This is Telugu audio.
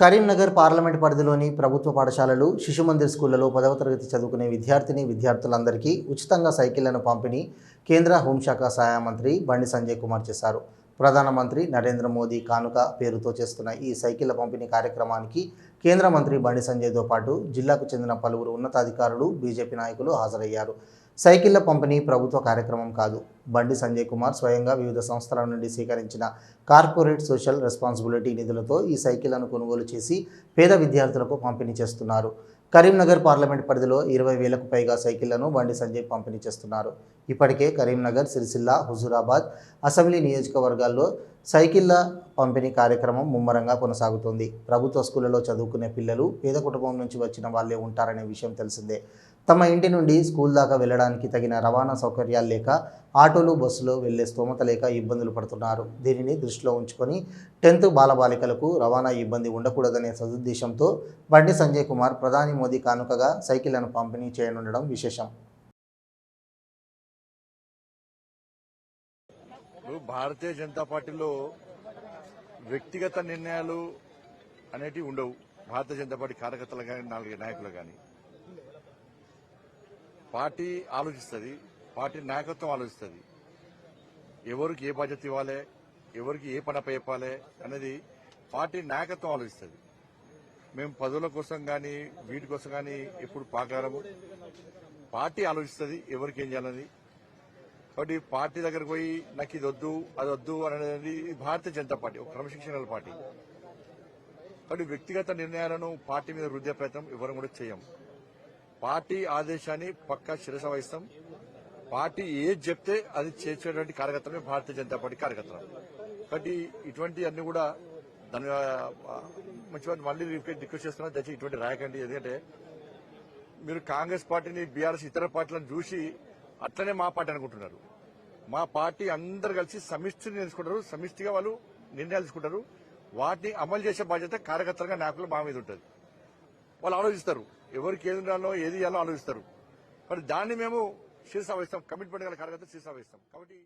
కరీంనగర్ పార్లమెంట్ పరిధిలోని ప్రభుత్వ పాఠశాలలు శిశుమందిర్ స్కూళ్ళలో పదవ తరగతి చదువుకునే విద్యార్థిని విద్యార్థులందరికీ ఉచితంగా సైకిళ్ళను పంపిణీ కేంద్ర హోంశాఖ సహాయ మంత్రి బండి సంజయ్ కుమార్ చేశారు. ప్రధానమంత్రి నరేంద్ర మోదీ కానుక పేరుతో చేస్తున్న ఈ సైకిళ్ళ పంపిణీ కార్యక్రమానికి కేంద్ర మంత్రి బండి సంజయ్తో పాటు జిల్లాకు చెందిన పలువురు ఉన్నతాధికారులు బీజేపీ నాయకులు హాజరయ్యారు. సైకిళ్ళ పంపిణీ ప్రభుత్వ కార్యక్రమం కాదు. బండి సంజయ్ కుమార్ స్వయంగా వివిధ సంస్థల నుండి సేకరించిన కార్పొరేట్ సోషల్ రెస్పాన్సిబిలిటీ నిధులతో ఈ సైకిళ్ళను కొనుగోలు చేసి పేద విద్యార్థులకు పంపిణీ చేస్తున్నారు. కరీంనగర్ పార్లమెంట్ పరిధిలో ఇరవై వేలకు పైగా సైకిళ్ళను బండి సంజయ్ పంపిణీ చేస్తున్నారు. ఇప్పటికే కరీంనగర్ సిరిసిల్ల హుజూరాబాద్ అసెంబ్లీ నియోజకవర్గాల్లో సైకిళ్ళ పంపిణీ కార్యక్రమం ముమ్మరంగా కొనసాగుతోంది. ప్రభుత్వ స్కూళ్ళలో చదువుకునే పిల్లలు పేద కుటుంబం నుంచి వచ్చిన వాళ్ళే ఉంటారనే విషయం తెలిసిందే. తమ ఇంటి నుండి స్కూల్ దాకా వెళ్ళడానికి తగిన రవాణా సౌకర్యాలు లేక ఆటోలు బస్సులో వెళ్ళే స్తోమత లేక ఇబ్బందులు పడుతున్నారు. దీనిని దృష్టిలో ఉంచుకొని టెన్త్ బాలబాలికలకు రవాణా ఇబ్బంది ఉండకూడదనే సదుద్దేశంతో బండి సంజయ్ కుమార్ ప్రధాని మోదీ కానుకగా సైకిళ్ళను పంపిణీ చేయనుండడం విశేషం. ఇప్పుడు భారతీయ జనతా పార్టీలో వ్యక్తిగత నిర్ణయాలు అనేటివి ఉండవు. భారతీయ జనతా పార్టీ కార్యకర్తలు కానీ నాలుగు నాయకులు కానీ పార్టీ ఆలోచిస్తుంది. పార్టీ నాయకత్వం ఆలోచిస్తుంది. ఎవరికి ఏ బాధ్యత ఇవ్వాలి ఎవరికి ఏ పని చెప్పాలి అనేది పార్టీ నాయకత్వం ఆలోచిస్తుంది. మేము పదవుల కోసం కానీ వీటి కోసం కానీ ఎప్పుడు పాకారము పార్టీ ఆలోచిస్తుంది ఎవరికి ఏం చేయాలని కాబట్టి పార్టీ దగ్గరకు పోయి నాకు ఇది వద్దు అది వద్దు అనేది భారతీయ జనతా పార్టీ ఒక క్రమశిక్షణ పార్టీ. కాబట్టి వ్యక్తిగత నిర్ణయాలను పార్టీ మీద వృద్ధి ప్రయత్నం ఎవరు కూడా చేయం పార్టీ ఆదేశాన్ని పక్కా శిరస వహిస్తాం. పార్టీ ఏది చెప్తే అది చేసేటువంటి కార్యకర్తలే భారతీయ జనతా పార్టీ కార్యకర్తలు. కాబట్టి ఇటువంటి అన్ని కూడా దాని మంచి మళ్ళీ రిక్వెస్ట్ చేస్తున్నా దయచేసి ఇటువంటి రాయకండి. ఎందుకంటే మీరు కాంగ్రెస్ పార్టీని బీఆర్ఎస్ ఇతర పార్టీలను చూసి అట్లనే మా పార్టీ అనుకుంటున్నారు. మా పార్టీ అందరు కలిసి సమిష్టిని నేర్చుకుంటారు సమిష్టిగా వాళ్ళు నిర్ణయాలు తీసుకుంటారు. వాటిని అమలు చేసే బాధ్యత కార్యకర్తలుగా నాయకులు మా మీద ఉంటుంది. వాళ్ళు ఆలోచిస్తారు. ఎవరికి ఏది ఉండాలో ఏది ఇవ్వాలో ఆలోచిస్తారు. మరి దాన్ని మేము శిరస వహిస్తాం కమిట్మెంట్ గల కార్యకర్తలు శిరస వహిస్తాం కాబట్టి